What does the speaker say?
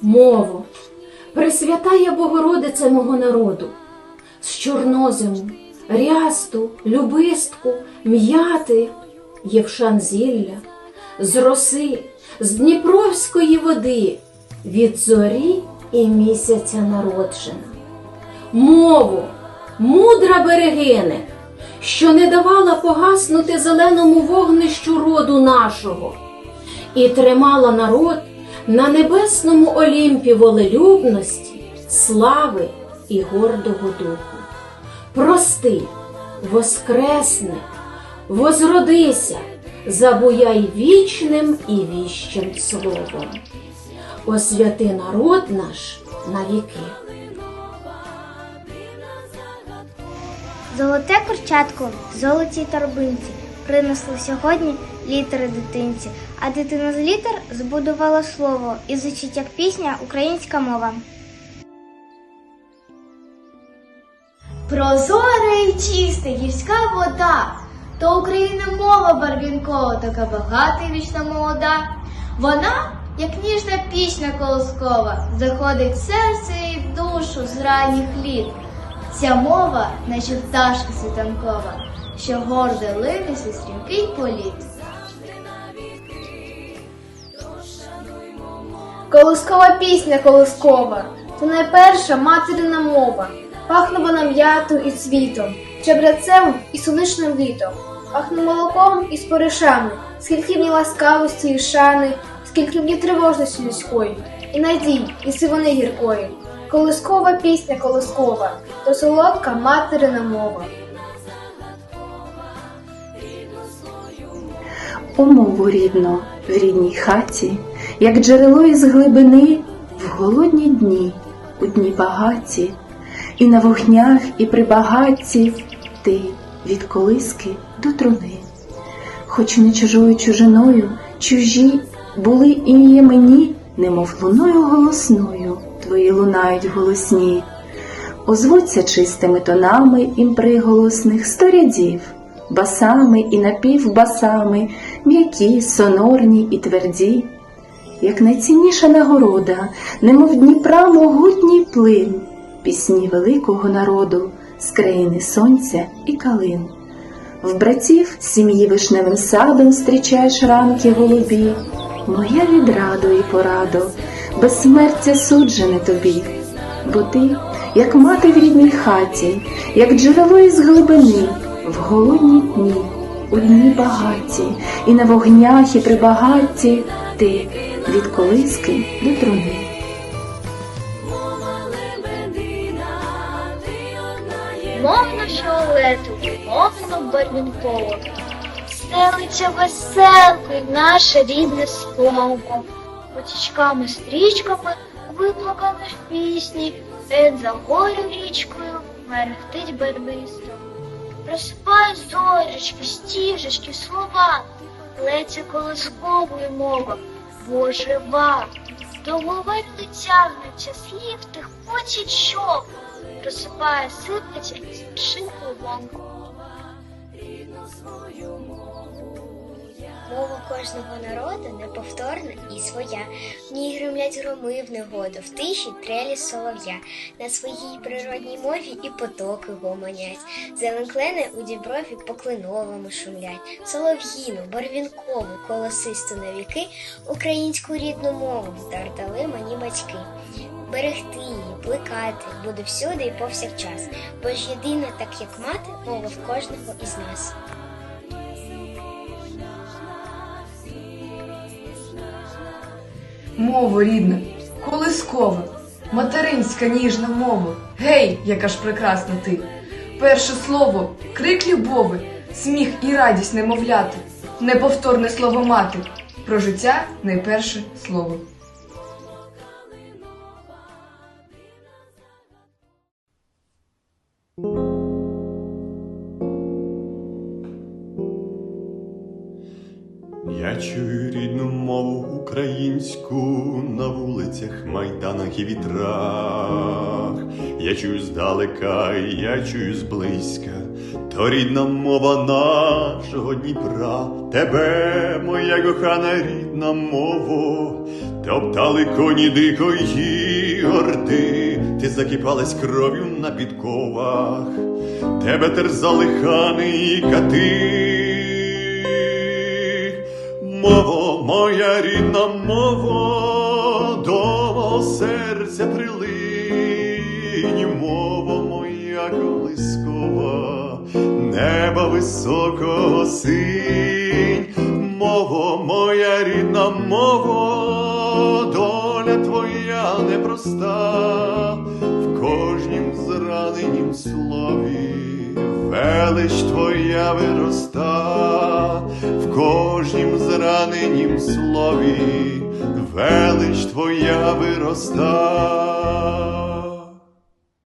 Мово, Пресвятая Богородице мого народу, з чорнозиму, рясту, любистку, м'яти, євшан зілля, з роси, з Дніпровської води, від зорі і місяця народжена. Мову, мудра берегине, що не давала погаснути зеленому вогнищу роду нашого, і тримала народ на небесному олімпі волелюбності, слави і гордого духу. Прости, воскресни, возродися, забуяй вічним і віщим словом. Освяти народ наш на віки. Золоте курчатко в золотій торбинці принесли сьогодні літери дитинці, а дитина з літер збудувала слово і звучить як пісня українська мова. Прозора і чиста гірська вода, то Україна мова барвінкова, така багата і вічна молода. Вона, як ніжна пісня колоскова, заходить в серце і в душу з ранніх літ. Ця мова, наче пташка світанкова, що гордо линеться стрімкий політ. Колоскова пісня колоскова, то найперша материна мова. Пахне вона м'яту і цвітом, чебрецем і сонячним літом, пахне молоком і споришами, скільки в ласкавості і шани, скільки ній тривожності людської, і надій, і сивини гіркої. Колоскова пісня колоскова, то солодка материна мова. У мову рідно в рідній хаті, як джерело із глибини в голодні дні, у дні багаті, і на вогнях, і при багатті ти від колиски до труни. Хоч не чужою чужиною, чужі були і є мені, немов луною голосною, твої лунають голосні. Озвуться чистими тонами їм приголосних сто басами і напівбасами, м'які, сонорні і тверді, як найцінніша нагорода, немов Дніпра могутній плин, пісні великого народу з країни сонця і калин. В братів сім'ї вишневим садом зустрічаєш ранки голубі, моя відрадо і порадо, безсмертя суджене тобі, бо ти, як мати в рідній хаті, як джерело із глибини, в голодні дні, у дні багаті, і на вогнях, і при багатті ти від колиски до труни. Мовно фіолету, мовно барвінково, стелиться веселкою наше рідне слово. Потічками стрічками виплакано в пісні, де за горю річкою мерехтить барвисто. Просипає зорічки, стіжечки, слова, леться колосковою мова, бо жива. До голови не тягнеться слів тих поті чов, просипає, сипеться Рідну свою ломку. Мова кожного народу неповторна і своя. В ній гримлять громи в негоду, в тиші трелі солов'я. На своїй природній мові і потоки гомонять. Зеленклени у діброві по клиновому шумлять. Солов'їну, барвінкову, колосисту на віки, українську рідну мову вдартали мені батьки. Берегти її, плекати буду всюди і повсякчас, бо ж єдина, так як мати, мова в кожного із нас. Мова рідна, колискова, материнська ніжна мова. Гей, яка ж прекрасна ти! Перше слово, крик любови, сміх і радість немовляти, неповторне слово мати, про життя найперше слово. Я чую рідну мову українську на вулицях, майданах і вітрах. Я чую здалека, я чую зблизька, то рідна мова нашого Дніпра. Тебе, моя кохана рідна мова, топтали коні дикої орди, ти закипалась кров'ю на підковах, тебе терзали хани і кати. Мово, моя рідна мова, до серця прилинь, мова моя колискова, неба високого синь, мово, моя рідна мова, доля твоя непроста, в кожнім зраненім слові велич твоя вироста, кожнім зраненім слові велич твоя вироста.